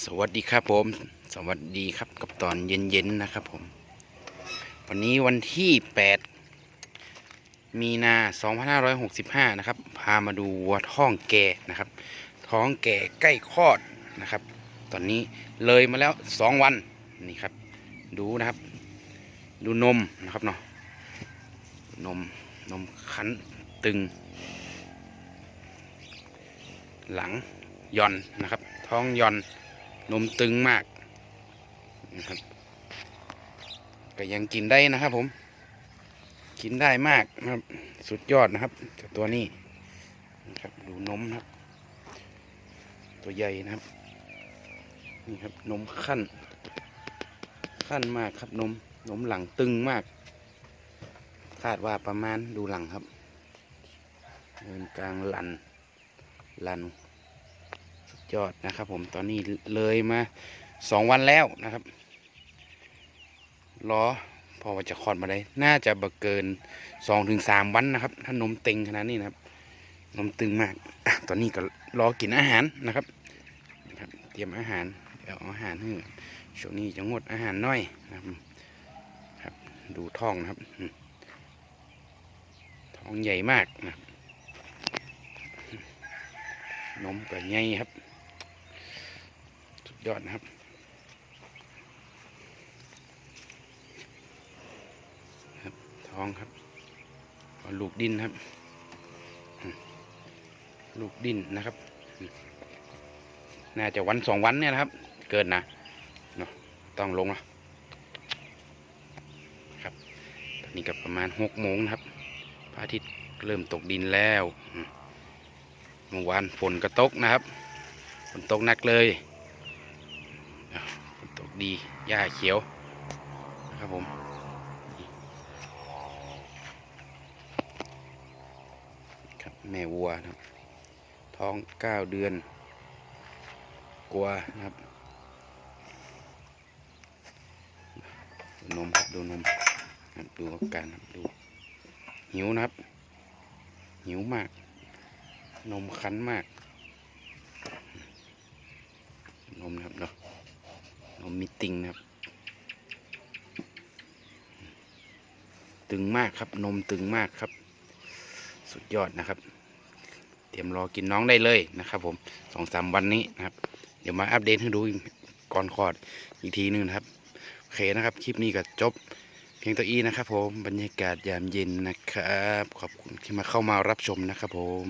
สวัสดีครับผม สวัสดีครับกับตอนเย็นๆนะครับผม วันนี้วันที่ 8 มีนา 2565 นะครับ พามาดูวัวท้องแก่นะครับ ท้องแก่ใกล้คลอดนะครับ ตอนนี้เลยมาแล้ว 2 วันนี่ครับ ดูนะครับ ดูนมนะครับเนาะ นม นมคันตึง หลังย่อนนะครับ ท้องย่อน นมตึงมากนะครับก็ยังกินได้นะครับผม กินได้มากนะครับ สุดยอดนะครับตัวนี้นะครับดูนมนะครับ ตัวใหญ่นะครับนี่ครับนมขั้น ขั้นมากครับนมนมหลังตึงมาก คาดว่าประมาณดูหลังครับเดินกลางลันลัน ยอดนะครับ ผมตอนนี้เลยมาสองวันแล้วนะครับรอพอว่าจะคลอดมาได้ น่าจะบเกินสองถึงสามวันนะครับ ถ้านมเต็งขนาดนี้นะครับ นมตึงมากอตอนนี้ก็รอกินอาหารนะครับนะครับ เตรียมอาหารเดี๋ยวอาอาหารให้ช่วงนี้จะงดอาหารน้อยนะครับครับ ดูท้องนะครับ ท้องใหญ่มากนะนมก็ใหญ่ครับ ยอดนะครับ ครับท้องครับลูกดินครับ ลูกดินนะครับ น่าจะวันสองวันเนี่ยนะครับ เกินนะเนาะต้องลงแล้วครับตอนนี้ก็ประมาณหกโมงนะครับพระอาทิตย์เริ่มตกดินแล้วเมื่อวานฝนก็ตกนะครับฝนตกหนักเลย ดีหญ้าเขียวนะครับผมครับแม่วัวนะครับ ท้องเก้าเดือนกลัวนะครับดูนมครับดูนมดูอาการดู หิวนะครับ หิวมาก นมคั้นมาก นมนะครับเนาะ มมีติงนะครับ ตึงมากครับ นมตึงมากครับ สุดยอดนะครับ เตรียมรอกินน้องได้เลยนะครับ ผมสองสามวันนี้นะครับ เดี๋ยวมาอัปเดตให้ดูก่อนคลอดอีกทีหนึงนะครับโอเคนะครับ คลิปนี้ก็จบเพียงตัวอีนะครับผมบรรยากาศยามเย็นนะครับ ขอบคุณที่มาเข้ามารับชมนะครับผม